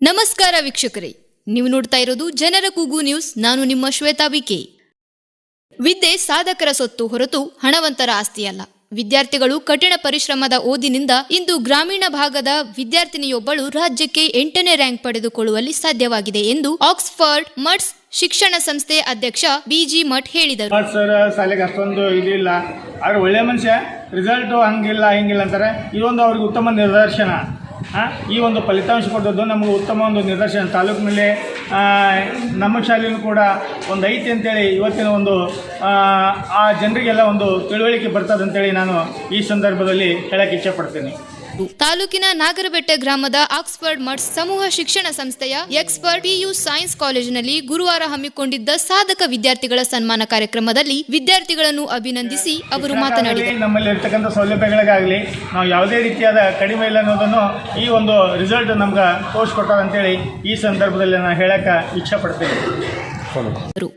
ನಮಸ್ಕಾರ ವೀಕ್ಷಕರೇ. ನೀವು ನೋಡ್ತಾ ಇರೋದು ಜನರ ಕೂಗು ನ್ಯೂಸ್. ನಾನು ನಿಮ್ಮ ಶ್ವೇತಾ ವಿಕೆ ವಿದ್ಯೆ ಸಾಧಕರ ಸೊತ್ತು ಹೊರತು ಹಣವಂತರ ಆಸ್ತಿಯಲ್ಲ ವಿದ್ಯಾರ್ಥಿಗಳು ಕಠಿಣ ಪರಿಶ್ರಮದ ಓದಿನಿಂದ ಇಂದು ಗ್ರಾಮೀಣ ಭಾಗದ ವಿದ್ಯಾರ್ಥಿನಿಯೊಬ್ಬಳು ರಾಜ್ಯಕ್ಕೆ ಎಂಟನೇ ರ್ಯಾಂಕ್ ಪಡೆದುಕೊಳ್ಳುವಲ್ಲಿ ಸಾಧ್ಯವಾಗಿದೆ ಎಂದು ಆಕ್ಸ್ಫರ್ಡ್ ಮಟ್ಸ್ ಶಿಕ್ಷಣ ಸಂಸ್ಥೆ ಅಧ್ಯಕ್ಷ ಬಿಜಿ ಮಠ್ ಹೇಳಿದರು. ಸರ್, ಶಾಲೆಗೆ ಅಷ್ಟೊಂದು ಇದಿಲ್ಲ. ಆದ್ರೆ ಒಳ್ಳೆ ಮನುಷ್ಯ ರಿಸಲ್ಟು ಹಂಗಿಲ್ಲ, ಹಿಂಗಿಲ್ಲ ಅಂತಾರೆ. ಇದೊಂದು ಅವ್ರಿಗೆ ಉತ್ತಮ ನಿದರ್ಶನ. ಈ ಒಂದು ಫಲಿತಾಂಶ ಕೊಟ್ಟದ್ದು ನಮಗೆ ಉತ್ತಮ ಒಂದು ನಿದರ್ಶನ. ತಾಲೂಕಿನಲ್ಲಿ ನಮ್ಮ ಶಾಲೆಯೂ ಕೂಡ ಒಂದು ಐತಿ ಅಂತೇಳಿ ಇವತ್ತಿನ ಒಂದು ಆ, ಆ ಜನರಿಗೆಲ್ಲ ಒಂದು ತಿಳುವಳಿಕೆ ಬರ್ತದಂತೇಳಿ ನಾನು ಈ ಸಂದರ್ಭದಲ್ಲಿ ಹೇಳಕ್ಕೆ ಇಚ್ಛೆಪಡ್ತೀನಿ ತಾಲೂಕಿನ ನಾಗರಬೆಟ್ಟೆ ಗ್ರಾಮದ ಆಕ್ಸ್ಫರ್ಡ್ ಮಟ್ಸ್ ಸಮೂಹ ಶಿಕ್ಷಣ ಸಂಸ್ಥೆಯ ಎಕ್ಸ್ಪರ್ಟ್ ಪಿಯು ಸೈನ್ಸ್ ಕಾಲೇಜಿನಲ್ಲಿ ಗುರುವಾರ ಹಮ್ಮಿಕೊಂಡಿದ್ದ ಸಾಧಕ ವಿದ್ಯಾರ್ಥಿಗಳ ಸನ್ಮಾನ ಕಾರ್ಯಕ್ರಮದಲ್ಲಿ ವಿದ್ಯಾರ್ಥಿಗಳನ್ನು ಅಭಿನಂದಿಸಿ ಅವರು ಮಾತನಾಡಿದರು. ನಮ್ಮಲ್ಲಿ ಇರ್ತಕ್ಕಂಥ ಸೌಲಭ್ಯಗಳಿಗಾಗಲಿ ನಾವು ಯಾವುದೇ ರೀತಿಯಾದ ಕಡಿಮೆ ಇಲ್ಲ ಅನ್ನೋದನ್ನು ಈ ಒಂದು ರಿಸಲ್ಟ್ ನಮ್ಗೆ ತೋರಿಸ್ಕೊಟ್ಟಾರಂತೇಳಿ ಈ ಸಂದರ್ಭದಲ್ಲಿ ನಾನು ಹೇಳಕ್ಕೆ ಇಚ್ಛೆಪಡ್ತೀನಿ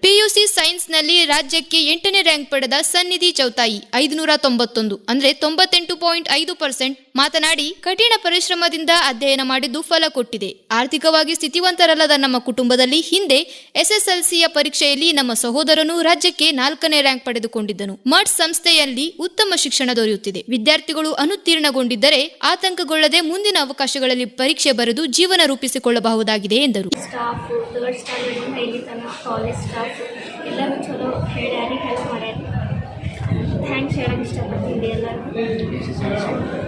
ಪಿಯುಸಿ ಸೈನ್ಸ್ನಲ್ಲಿ ರಾಜ್ಯಕ್ಕೆ ಎಂಟನೇ ರ್ಯಾಂಕ್ ಪಡೆದ ಸನ್ನಿಧಿ ಚೌತಾಯಿ ಐದುನೂರ ತೊಂಬತ್ತೊಂದು ಅಂದ್ರೆ ತೊಂಬತ್ತೆಂಟು ಪಾಯಿಂಟ್ ಐದು ಪರ್ಸೆಂಟ್ ಮಾತನಾಡಿ ಕಠಿಣ ಪರಿಶ್ರಮದಿಂದ ಅಧ್ಯಯನ ಮಾಡಿದ್ದು ಫಲ ಕೊಟ್ಟಿದೆ. ಆರ್ಥಿಕವಾಗಿ ಸ್ಥಿತಿವಂತರಲ್ಲದ ನಮ್ಮ ಕುಟುಂಬದಲ್ಲಿ ಹಿಂದೆ ಎಸ್ಎಸ್ಎಲ್ಸಿಯ ಪರೀಕ್ಷೆಯಲ್ಲಿ ನಮ್ಮ ಸಹೋದರನು ರಾಜ್ಯಕ್ಕೆ ನಾಲ್ಕನೇ ರ್ಯಾಂಕ್ ಪಡೆದುಕೊಂಡಿದ್ದನು. ಮಠ್ ಸಂಸ್ಥೆಯಲ್ಲಿ ಉತ್ತಮ ಶಿಕ್ಷಣ ದೊರೆಯುತ್ತಿದೆ. ವಿದ್ಯಾರ್ಥಿಗಳು ಅನುತ್ತೀರ್ಣಗೊಂಡಿದ್ದರೆ ಆತಂಕಗೊಳ್ಳದೆ ಮುಂದಿನ ಅವಕಾಶಗಳಲ್ಲಿ ಪರೀಕ್ಷೆ ಬರೆದು ಜೀವನ ರೂಪಿಸಿಕೊಳ್ಳಬಹುದಾಗಿದೆ ಎಂದರು. ಕಾಲೇಜ್ ಸ್ಟಾಫ್ ಎಲ್ಲರೂ ಚಲೋ ಹೇಳ್ಯಾರಿ ಹೆಲ್ಪ್ ಮಾಡ್ಯಾರಿ ಥ್ಯಾಂಕ್ಸ್ ಹೇಳಕ್ಕೆ ಇಷ್ಟಪಡ್ತೀನಿ ಎಲ್ಲರಿಗೂ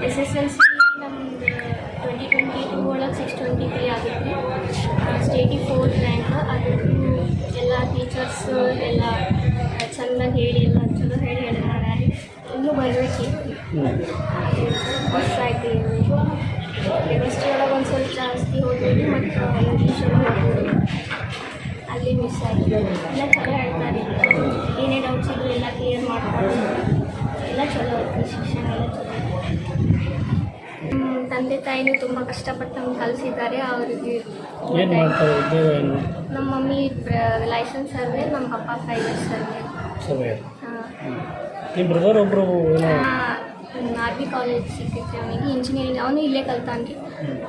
ಎಸ್ ಎಸ್ ಎಲ್ ಸಿ ನಮ್ಮದು ಟ್ವೆಂಟಿ ಟ್ವೆಂಟಿ ಟೂ ಒಳಗೆ ಸಿಕ್ಸ್ ಟ್ವೆಂಟಿ ತ್ರೀ ಆಗಿತ್ತು. ಸ್ಟೇಟಿ ಫೋರ್ತ್ ರ್ಯಾಂಕ್ ಅದಕ್ಕೂ ಎಲ್ಲ ಟೀಚರ್ಸ್ ಎಲ್ಲ ಚೆನ್ನಾಗಿ ಹೇಳಿ, ಎಲ್ಲ ಚಲೋ ಹೇಳಿ ಹೇಳಿ ಮಾಡ್ಯಾರಿ ಇನ್ನೂ ಬರಬೇಕು? ಖುಷಿ ಆಯ್ತು ಒಳಗೆ ಒಂದು ಸ್ವಲ್ಪ ಜಾಸ್ತಿ ಹೋಗ್ಬೋದು ಮತ್ತು ಎಲ್ಲ ಚಲೋ ಹೇಳ್ತಾರೆ ಏನೇ ಡೌಟ್ಸ್ ಇದ್ರು ಎಲ್ಲ ಕ್ಲಿಯರ್ ಮಾಡ್ತಾರೆ ಎಲ್ಲ ಚಲೋ ಐತಿ ಶಿಕ್ಷಣ ಎಲ್ಲ ಚಲೋ ತಂದೆ ತಾಯಿನೂ ತುಂಬ ಕಷ್ಟಪಟ್ಟು ನಮ್ಗೆ ಕಲಿಸಿದ್ದಾರೆ ಅವ್ರಿಗೆ ಏನು ಮಾಡ್ತಾರೆ ಉದ್ಯೋಗ ನಮ್ಮ ಮಮ್ಮಿ ಲೈಸೆನ್ಸ್ ಸರ್ವೆ ನಮ್ಮ ಪಪ್ಪ ಪ್ರೈವೇಟ್ ಸರ್ವೆ. ನಿಮ್ಮ ಬ್ರದರ್ ಒಬ್ಬರು ಆರ್ ಬಿ ಕಾಲೇಜ್ ಸಿಕ್ಕೈತೆ ಅವನಿಗೆ ಇಂಜಿನಿಯರಿಂಗ್ ಅವನು ಇಲ್ಲೇ ಕಲ್ತಾನ್ರಿ.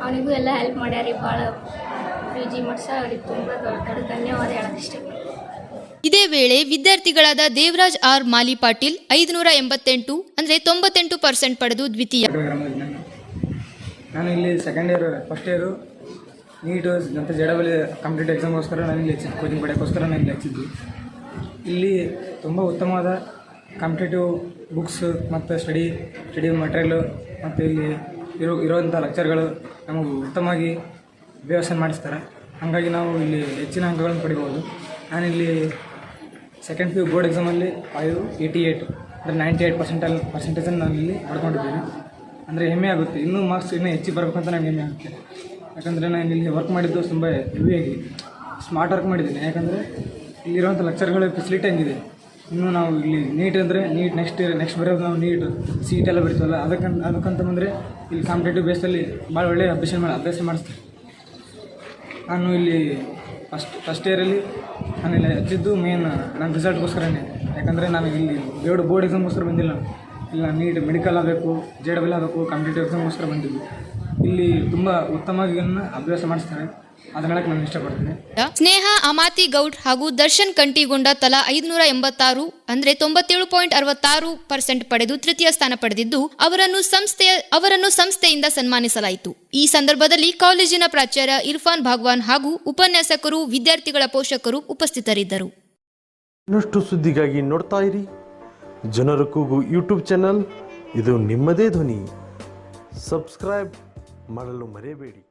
ಅವನಿಗೂ ಎಲ್ಲ ಹೆಲ್ಪ್ ಮಾಡ್ಯಾರಿ ಭಾಳ ಪಿ ಜಿ ಮಾಡ್ಸ ಅವ್ರಿಗೆ ತುಂಬ ದೊಡ್ಡ ದೊಡ್ಡ ಧನ್ಯವಾದ ಹೇಳಕ್ಕೆ ಇಷ್ಟಪಡ್ತೀನಿ ಇದೇ ವೇಳೆ ವಿದ್ಯಾರ್ಥಿಗಳಾದ ದೇವರಾಜ್ ಆರ್ ಮಾಲಿ ಪಾಟೀಲ್ ಐದುನೂರ ಎಂಬತ್ತೆಂಟು ಅಂದ್ರೆ ತೊಂಬತ್ತೆಂಟು ಪರ್ಸೆಂಟ್ ಪಡೆದು ದ್ವಿತೀಯ. ನಾನು ಇಲ್ಲಿ second year first year NEET ಮತ್ತು ಜೆ ಕಂಪ್ಲೀಟ್ ಕಾಂಪಿಟೇಟಿವ್ ಎಕ್ಸಾಮ್ಗೋಸ್ಕರ ನಾನು ಇಲ್ಲಿ ಹೆಚ್ಚಿದ್ದು ಕೋಚಿಂಗ್ ಪಡೆಯೋಕ್ಕೋಸ್ಕರ ನಾನು ಇಲ್ಲಿ ಹೆಚ್ಚಿದ್ದು ಇಲ್ಲಿ ತುಂಬ ಉತ್ತಮವಾದ ಕಾಂಪಿಟೇಟಿವ್ ಬುಕ್ಸ್ ಮತ್ತು ಸ್ಟಡಿ ಸ್ಟಡಿ ಮಟೀರಿಯಲು ಮತ್ತು ಇಲ್ಲಿ ಇರೋ ಇರೋವಂಥ ಲೆಕ್ಚರ್ಗಳು ನಮಗೆ ಉತ್ತಮವಾಗಿ ವ್ಯವಸ್ಥೆ ಮಾಡಿಸ್ತಾರೆ. ಹಾಗಾಗಿ ನಾವು ಇಲ್ಲಿ ಹೆಚ್ಚಿನ ಅಂಕಗಳನ್ನು ಪಡಿಬೋದು ನಾನಿಲ್ಲಿ ಸೆಕೆಂಡ್ ಪಿ ಯು ಬೋರ್ಡ್ ಎಕ್ಸಾಮಲ್ಲಿ ಫೈವ್ ಏಯ್ಟಿ ಏಯ್ಟ್ ಅಂದರೆ ನೈಂಟಿ ಏಯ್ಟ್ ಪರ್ಸೆಂಟಲ್ ಪರ್ಸೆಂಟೇಜನ್ನು ನಾನು ಇಲ್ಲಿ ಪಡ್ಕೊಂಡಿದ್ದೀನಿ. ಅಂದರೆ ಹೆಮ್ಮೆ ಆಗುತ್ತೆ. ಇನ್ನೂ ಮಾರ್ಕ್ಸ್ ಇನ್ನೂ ಹೆಚ್ಚಿಗೆ ಬರಬೇಕಂತ ನನಗೆ ಹೆಮ್ಮೆ ಆಗುತ್ತೆ. ಯಾಕಂದರೆ ನಾನು ಇಲ್ಲಿ ವರ್ಕ್ ಮಾಡಿದ್ದು ತುಂಬ ಹೆವಿಯಾಗಿ ಸ್ಮಾರ್ಟ್ ವರ್ಕ್ ಮಾಡಿದ್ದೀನಿ. ಯಾಕಂದರೆ ಇಲ್ಲಿರುವಂಥ ಲೆಕ್ಚರ್ಗಳ ಫೆಸಿಲಿಟಿ ಹೆಂಗಿದೆ. ಇನ್ನೂ ನಾವು ಇಲ್ಲಿ ನೀಟ್ ಅಂದರೆ ನೀಟ್ ನೆಕ್ಸ್ಟ್ ಇಯರ್ ನೆಕ್ಸ್ಟ್ ಬರೋದು ನಾವು ನೀಟ್ ಸೀಟ್ ಎಲ್ಲ ಬರಿತೀವಲ್ಲ ಅದಕ್ಕಂತ ಅದಕ್ಕಂತ ಬಂದರೆ ಇಲ್ಲಿ ಕಾಂಪಿಟೇಟಿವ್ ಬೇಸಲ್ಲಿ ಭಾಳ ಒಳ್ಳೆಯ ಅಭ್ಯಾಸ ಮಾಡಿ ಅಭ್ಯಾಸ ಮಾಡಿಸ್ತಾರೆ. ನಾನು ಇಲ್ಲಿ ಫಸ್ಟ್ ಫಸ್ಟ್ ಇಯರಲ್ಲಿ ನಾನು ಇಲ್ಲಿ ಹಚ್ಚಿದ್ದು ಮೇನ್ ನನ್ನ ರಿಸಲ್ಟ್ಗೋಸ್ಕರನೇ ಯಾಕಂದರೆ ನಾನು ಇಲ್ಲಿ ಬೇಡ ಬೋರ್ಡ್ ಎಕ್ಸಾಮ್ಗೋಸ್ಕರ ಬಂದಿಲ್ಲ. ಇಲ್ಲ ನೀಟ್ ಮೆಡಿಕಲ್ ಆಗಬೇಕು ಜೆ ಡಬಲ್ ಆಗಬೇಕು ಕಾಂಪಿಟೇಟಿವ್ ಎಕ್ಸಾಮ್ಗೋಸ್ಕರ ಬಂದಿದ್ದು. ಇಲ್ಲಿ ತುಂಬ ಉತ್ತಮವಾಗಿ ಅಭ್ಯಾಸ ಮಾಡಿಸ್ತಾರೆ. ಸ್ನೇಹ ಅಮಾತಿ ಗೌಡ್ ಹಾಗೂ ದರ್ಶನ್ ಕಂಟಿಗೊಂಡ ತಲಾ ಐದುನೂರ ಎಂಬತ್ತಾರು ಅಂದ್ರೆ ತೊಂಬತ್ತೇಳು ಪಾಯಿಂಟ್ ಅರವತ್ತಾರು ಪರ್ಸೆಂಟ್ ಪಡೆದು ತೃತೀಯ ಸ್ಥಾನ ಪಡೆದಿದ್ದು ಅವರನ್ನು ಸಂಸ್ಥೆಯ ಅವರನ್ನು ಸಂಸ್ಥೆಯಿಂದ ಸನ್ಮಾನಿಸಲಾಯಿತು. ಈ ಸಂದರ್ಭದಲ್ಲಿ ಕಾಲೇಜಿನ ಪ್ರಾಚಾರ್ಯ ಇರ್ಫಾನ್ ಭಾಗ್ವಾನ್ ಹಾಗೂ ಉಪನ್ಯಾಸಕರು ವಿದ್ಯಾರ್ಥಿಗಳ ಪೋಷಕರು ಉಪಸ್ಥಿತರಿದ್ದರು. ಇನ್ನಷ್ಟು ಸುದ್ದಿಗಾಗಿ ನೋಡ್ತಾ ಇರಿ. ಜನರ ಕೂಗು ಯೂಟ್ಯೂಬ್ ಚಾನಲ್. ಇದು ನಿಮ್ಮದೇ ಧ್ವನಿ. ಸಬ್ಸ್ಕ್ರೈಬ್ ಮಾಡಲು ಮರೆಯಬೇಡಿ.